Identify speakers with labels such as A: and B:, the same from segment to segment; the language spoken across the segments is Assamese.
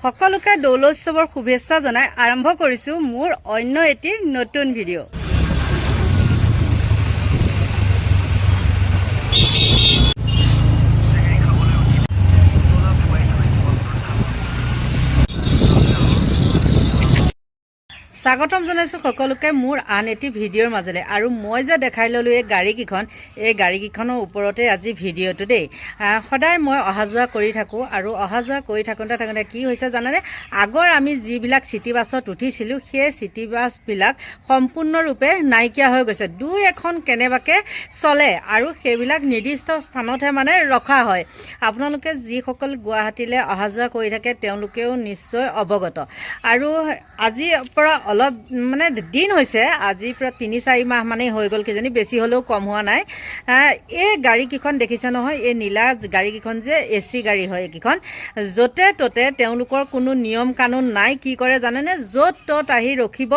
A: সকলোকে দৌলোৎসৱৰ শুভেচ্ছা জনাই আৰম্ভ কৰিছোঁ মোৰ অন্য এটি নতুন ভিডিঅ' স্বাগতম জনাইছোঁ সকলোকে মোৰ আন এটি ভিডিঅ'ৰ মাজলৈ আৰু মই যে দেখাই ল'লোঁ এই গাড়ীকেইখন এই গাড়ীকেইখনৰ ওপৰতে আজি ভিডিঅ'টো দেই। সদায় মই অহা যোৱা কৰি থাকোঁ আৰু অহা যোৱা কৰি থাকোঁতে থাকোঁতে কি হৈছে জানেনে? আগৰ আমি যিবিলাক চিটি বাছত উঠিছিলোঁ সেই চিটি বাছবিলাক সম্পূৰ্ণৰূপে নাইকিয়া হৈ গৈছে। দুই এখন কেনেবাকৈ চলে আৰু সেইবিলাক নিৰ্দিষ্ট স্থানতহে মানে ৰখা হয়। আপোনালোকে যিসকল গুৱাহাটীলৈ অহা যোৱা কৰি থাকে তেওঁলোকেও নিশ্চয় অৱগত। আৰু আজিৰ পৰা অলপ মানে দিন হৈছে, আজিৰ পৰা তিনি, চাৰি মাহ মানেই হৈ গ'ল কিজানি বেছি হ'লেও কম হোৱা নাই। এই গাড়ীকেইখন দেখিছে নহয়, এই নীলা গাড়ীকেইখন যে এ চি গাড়ী হয় এইকেইখন, য'তে ত'তে তেওঁলোকৰ কোনো নিয়ম কানুন নাই, কি কৰে জানেনে? য'ত ত'ত আহি ৰখিব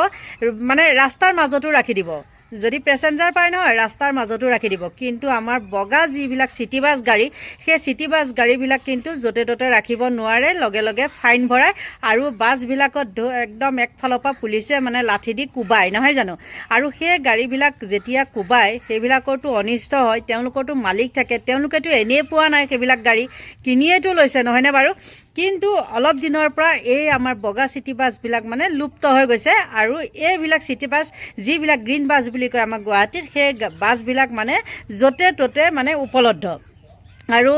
A: মানে ৰাস্তাৰ মাজতো ৰাখি দিব। যদি পেচেঞ্জাৰ পায় নহয় ৰাস্তাৰ মাজতো ৰাখি দিব। কিন্তু আমাৰ বগা যিবিলাক চিটি বাছ গাড়ী সেই চিটি বাছ গাড়ীবিলাক কিন্তু য'তে ত'তে ৰাখিব নোৱাৰে লগে লগে ফাইন ভৰায় আৰু বাছবিলাকত একদম একফালৰ পৰা পুলিচে মানে লাঠি দি কোবায় নহয় জানো? আৰু সেই গাড়ীবিলাক যেতিয়া কোবায় সেইবিলাকৰতো অনিষ্ট হয় তেওঁলোকৰতো মালিক থাকে তেওঁলোকেতো এনেই পোৱা নাই সেইবিলাক গাড়ী কিনিয়েতো লৈছে নহয়নে বাৰু? কিন্তু অলপ দিনৰ পৰা এই আমাৰ বগা চিটি বাছবিলাক মানে লুপ্ত হৈ গৈছে আৰু এইবিলাক চিটি বাছ যিবিলাক গ্ৰীণ বাছ বুলি কয় আমাৰ গুৱাহাটীত সেই বাছবিলাক মানে য'তে ত'তে মানে উপলব্ধ। আৰু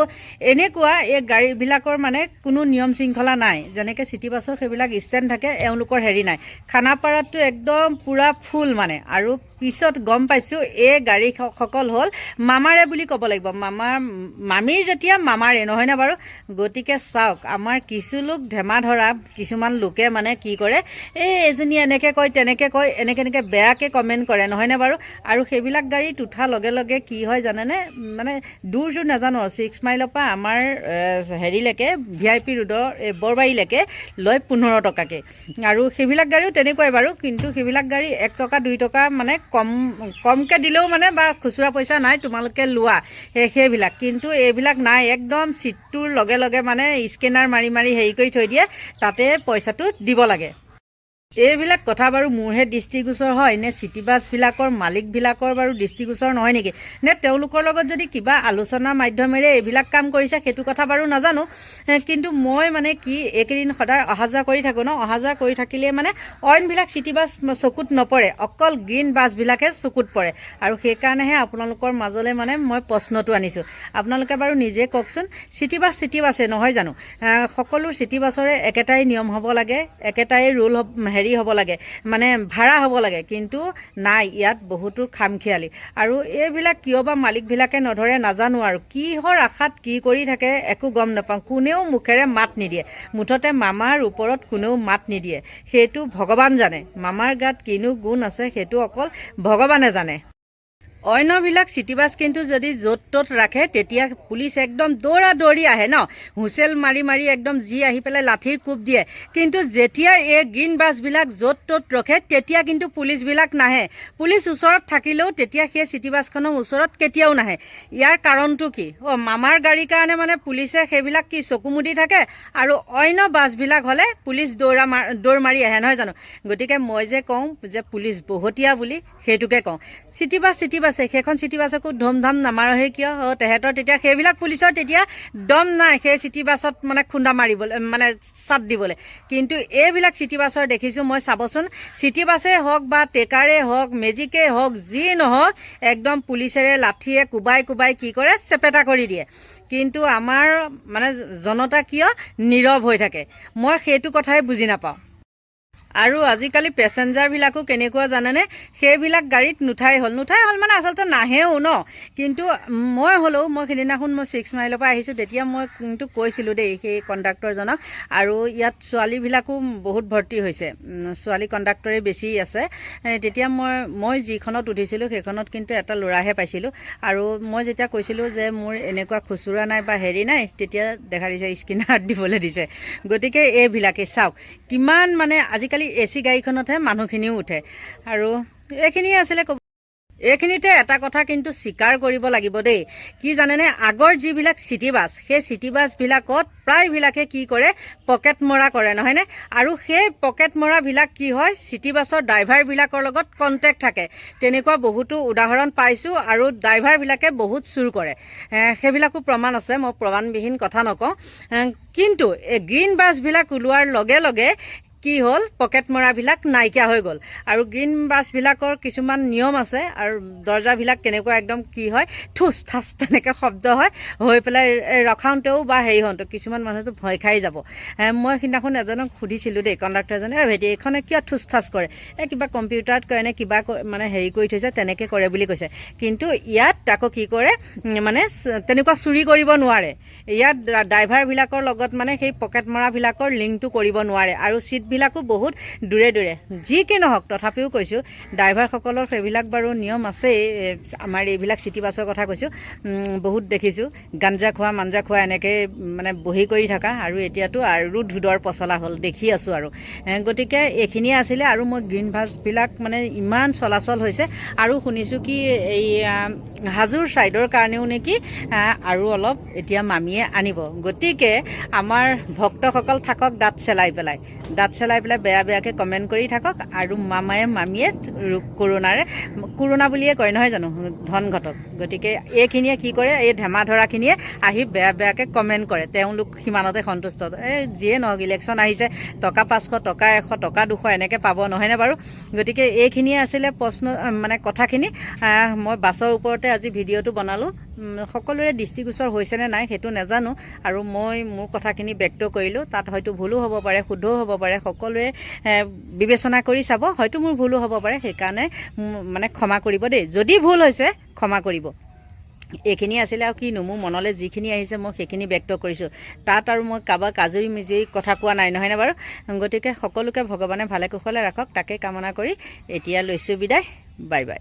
A: এনেকুৱা এই গাড়ীবিলাকৰ মানে কোনো নিয়ম শৃংখলা নাই। যেনেকৈ চিটি বাছৰ সেইবিলাক ষ্টেণ্ড থাকে এওঁলোকৰ হেৰি নাই। খানাপাৰাততো একদম পূৰা ফুল মানে। আৰু পিছত গম পাইছোঁ এই গাড়ীসকল হ'ল মামাৰে বুলি ক'ব লাগিব। মামাৰ মামীৰ যেতিয়া মামাৰে নহয়নে বাৰু? গতিকে চাওক আমাৰ কিছু লোক ধেমা ধৰা কিছুমান লোকে মানে কি কৰে এই এজনী এনেকৈ কয় তেনেকৈ কয় এনেকৈ এনেকৈ বেয়াকৈ কমেণ্ট কৰে নহয়নে বাৰু? আৰু সেইবিলাক গাড়ীত উঠাৰ লগে লগে কি হয় জানেনে? মানে দূৰ জোৰ নাজানো ছিক্স মাইলৰ পৰা আমাৰ হেৰিলৈকে ভি আই পি ৰোডৰ এই বৰবাৰীলৈকে লয় পোন্ধৰ টকাকৈ। আৰু সেইবিলাক গাড়ীও তেনেকুৱাই বাৰু, কিন্তু সেইবিলাক গাড়ী এক টকা, দুই টকা মানে কম, কমকৈ দিলেও মানে বা খুচুৰা পইচা নাই, তোমালোকে লোৱা সেই সেইবিলাক। কিন্তু এইবিলাক নাই, একদম চিটটোৰ লগে লগে মানে স্কেনাৰ মাৰি মাৰি হেৰি কৰি থৈ দিয়ে, তাতে পইচাটো দিব লাগে। এইবিলাক কথা বাৰু মোৰহে দৃষ্টিগোচৰ হয় নে চিটি বাছবিলাকৰ মালিকবিলাকৰ বাৰু দৃষ্টিগোচৰ নহয় নেকি? নে তেওঁলোকৰ লগত যদি কিবা আলোচনা মাধ্যমেৰে এইবিলাক কাম কৰিছে সেইটো কথা বাৰু নাজানো। কিন্তু মই মানে কি এইকেইদিন সদায় অহা যোৱা কৰি থাকোঁ ন অহা যোৱা কৰি থাকিলে মানে অইনবিলাক চিটি বাছ চকুত নপৰে অকল গ্ৰীণ বাছবিলাকহে চকুত পৰে। আৰু সেইকাৰণেহে আপোনালোকৰ মাজলৈ মানে মই প্ৰশ্নটো আনিছোঁ। আপোনালোকে বাৰু নিজে কওকচোন চিটি বাছ চিটি বাছে নহয় জানো? সকলো চিটি বাছৰে একেটাই নিয়ম হ'ব লাগে একেটাই ৰুল হেৰি হ'ব লাগে মানে ভাড়া হ'ব লাগে কিন্তু নাই ইয়াত বহুতো খামখেয়ালি। আৰু এইবিলাক কিয় বা মালিকবিলাকে নধৰে নাজানো আৰু কিহৰ আশাত কি কৰি থাকে একো গম নাপাওঁ। কোনেও মুখেৰে মাত নিদিয়ে। মুঠতে মামাৰ ওপৰত কোনেও মাত নিদিয়ে। সেইটো ভগৱান জানে। মামাৰ গাত কিনো গুণ আছে সেইটো অকল ভগৱানে জানে। অন্যবিলাক চিটি বাছ কিন্তু যদি য'ত ত'ত ৰাখে, তেতিয়া পুলিচ একদম দৌৰা দৌৰি আহে ন। হুইচেল মাৰি মাৰি একদম যি আহি পেলাই লাঠিৰ কোব দিয়ে। কিন্তু যেতিয়া এই গ্ৰীণ বাছবিলাক য'ত ত'ত ৰখে, তেতিয়া কিন্তু পুলিচবিলাক নাহে। পুলিচ ওচৰত থাকিলেও তেতিয়া সেই চিটি বাছখনৰ ওচৰত কেতিয়াও নাহে। ইয়াৰ কাৰণটো কি? অ' মামাৰ গাড়ীৰ কাৰণে মানে পুলিচে সেইবিলাক কি চকু মুদি থাকে? আৰু অন্য বাছবিলাক হ'লে পুলিচ দৌৰা মাৰ, দৌৰ মাৰি আহে, নহয় জানো? গতিকে মই যে কওঁ যে পুলিচ বহতীয়া বুলি, সেইটোকে কওঁ। চিটি বাছ বাছে সেইখন চিটি বাছকো ধুম ধাম নামাৰহে কিয়? তেহেঁতৰ তেতিয়া সেইবিলাক পুলিচৰ তেতিয়া দম নাই সেই চিটি বাছত মানে খুন্দা মাৰিবলৈ মানে চাট দিবলৈ। কিন্তু এইবিলাক চিটি বাছৰ দেখিছোঁ মই চাবচোন। চিটি বাছেই হওক বা ট্ৰেকাৰেই হওক মেজিকেই হওক যি নহওক একদম পুলিচেৰে লাঠিৰে কোবাই কোবাই কি কৰে চেপেটা কৰি দিয়ে। কিন্তু আমাৰ মানে জনতা কিয় নীৰৱ হৈ থাকে? মই সেইটো কথাই বুজি নাপাওঁ। আৰু আজিকালি পেচেঞ্জাৰবিলাকো কেনেকুৱা জানেনে? সেইবিলাক গাড়ীত নুঠাই হ'ল। নুঠাই হ'ল মানে আচলতে নাহেও ন? কিন্তু মই হ'লেও মই সেইদিনাখন মই ছিক্স মাইলৰ পৰা আহিছোঁ তেতিয়া মই কিন্তু কৈছিলোঁ দেই সেই কণ্ডাক্টৰজনক। আৰু ইয়াত ছোৱালীবিলাকো বহুত ভৰ্তি হৈছে। ছোৱালী কণ্ডাক্টৰে বেছি আছে। তেতিয়া মই মই যিখনত উঠিছিলোঁ সেইখনত কিন্তু এটা ল'ৰাহে পাইছিলোঁ। আৰু মই যেতিয়া কৈছিলোঁ যে মোৰ এনেকুৱা খুচুৰা নাই বা হেৰি নাই তেতিয়া দেখা দিছে স্কিনাৰত দিবলৈ দিছে। গতিকে এইবিলাকেই চাওক। কিমান মানে আজিকালি এ চি গাড়ীখনতহে মানুহখিনিও উঠে। আৰু এইখিনিয়ে আছিলে ক'ব এইখিনিতে এটা কথা কিন্তু স্বীকাৰ কৰিব লাগিব দেই। কি জানেনে? আগৰ যিবিলাক চিটি বাছ সেই চিটি বাছবিলাকত প্ৰায়বিলাকে কি কৰে? পকেট মৰা কৰে নহয়নে? আৰু সেই পকেট মৰাবিলাক কি হয়? চিটি বাছৰ ড্ৰাইভাৰবিলাকৰ লগত কণ্টেক্ট থাকে। তেনেকুৱা বহুতো উদাহৰণ পাইছোঁ আৰু ড্ৰাইভাৰবিলাকে বহুত চুৰ কৰে। সেইবিলাকো প্ৰমাণ আছে মই প্ৰমাণবিহীন কথা নকওঁ। কিন্তু এই গ্ৰীণ বাছবিলাক ওলোৱাৰ লগে লগে কি হ'ল? পকেট মৰাবিলাক নাইকিয়া হৈ গ'ল। আৰু গ্ৰীণ বাছবিলাকৰ কিছুমান নিয়ম আছে আৰু দৰ্জাবিলাক কেনেকুৱা একদম কি হয়, ঠুচ ঠাচ তেনেকৈ শব্দ হয়, হৈ পেলাই ৰখাওঁতেও বা হেৰি হওঁতেও কিছুমান মানুহতো ভয় খাই যাব। মই সিদিনাখন এজনক সুধিছিলোঁ দেই কণ্ডাক্টৰজনে এই ভাইটি এইখনে কিয় ঠুচ ঠাচ কৰে? এই কিবা কম্পিউটাৰত কৰে নে কিবা মানে হেৰি কৰি থৈছে, তেনেকৈ কৰে বুলি কৈছে। কিন্তু ইয়াত আকৌ কি কৰে মানে তেনেকুৱা চুৰি কৰিব নোৱাৰে। ইয়াত ড্ৰা- ড্ৰাইভাৰবিলাকৰ লগত মানে সেই পকেট মৰাবিলাকৰ লিংকটো কৰিব নোৱাৰে আৰু ছিটবিলাকো বহুত দূৰে দূৰে। যি কি নহওক তথাপিও কৈছোঁ ড্ৰাইভাৰসকলৰ সেইবিলাক বাৰু নিয়ম আছেই আমাৰ এইবিলাক চিটি বাছৰ কথা কৈছোঁ বহুত দেখিছোঁ। গাঞ্জা খোৱা মাঞ্জা খোৱা এনেকৈ মানে বহি কৰি থকা আৰু এতিয়াতো আৰু ধুদৰ পচলা হ'ল দেখি আছোঁ আৰু। গতিকে এইখিনিয়ে আছিলে আৰু মই গ্ৰীণ বাছবিলাক মানে ইমান চলাচল হৈছে আৰু শুনিছোঁ কি এই হাজোৰ ছাইডৰ কাৰণেও নেকি আৰু অলপ এতিয়া মামীয়ে আনিব। গতিকে আমাৰ ভক্তসকল থাকক দাঁত চেলাই পেলাই। দাঁত চেলাই পেলাই বেয়া বেয়াকৈ কমেণ্ট কৰি থাকক আৰু মামায়ে মামীয়ে কৰোণাৰে কৰোণা বুলিয়ে কয় নহয় জানো? ধন ঘটক। গতিকে এইখিনিয়ে কি কৰে এই ধেমা ধৰাখিনিয়ে আহি বেয়া বেয়াকৈ কমেণ্ট কৰে। তেওঁলোক সিমানতে সন্তুষ্ট। এই যিয়ে নহওক ইলেকশ্যন আহিছে টকা পাঁচশ টকা এশ টকা দুশ এনেকৈ পাব নহয়নে বাৰু? গতিকে এইখিনিয়ে আছিলে প্ৰশ্ন মানে কথাখিনি। মই বাছৰ ওপৰতে আজি ভিডিঅ'টো বনালোঁ। সকলোৰে দৃষ্টিগোচৰ হৈছেনে নাই সেইটো নাজানো। আৰু মই মোৰ কথাখিনি ব্যক্ত কৰিলোঁ। তাত হয়তো ভুলো হ'ব পাৰে, শুদ্ধও হ'ব পাৰে। সকলোৱে বিবেচনা কৰি চাব। হয়তো মোৰ ভুলো হ'ব পাৰে, সেইকাৰণে মানে ক্ষমা কৰিব দেই। যদি ভুল হৈছে, ক্ষমা কৰিব। এইখিনি আছিলে আৰু কিনো মোৰ মনলৈ যিখিনি আহিছে, মই সেইখিনি ব্যক্ত কৰিছোঁ। তাত আৰু মই কাৰোবাক আজৰি মিজৰি কথা কোৱা নাই নহয়নে বাৰু? গতিকে সকলোকে ভগৱানে ভালে কুশলে ৰাখক। তাকে কামনা কৰি এতিয়া লৈছোঁ বিদায়। Bye bye.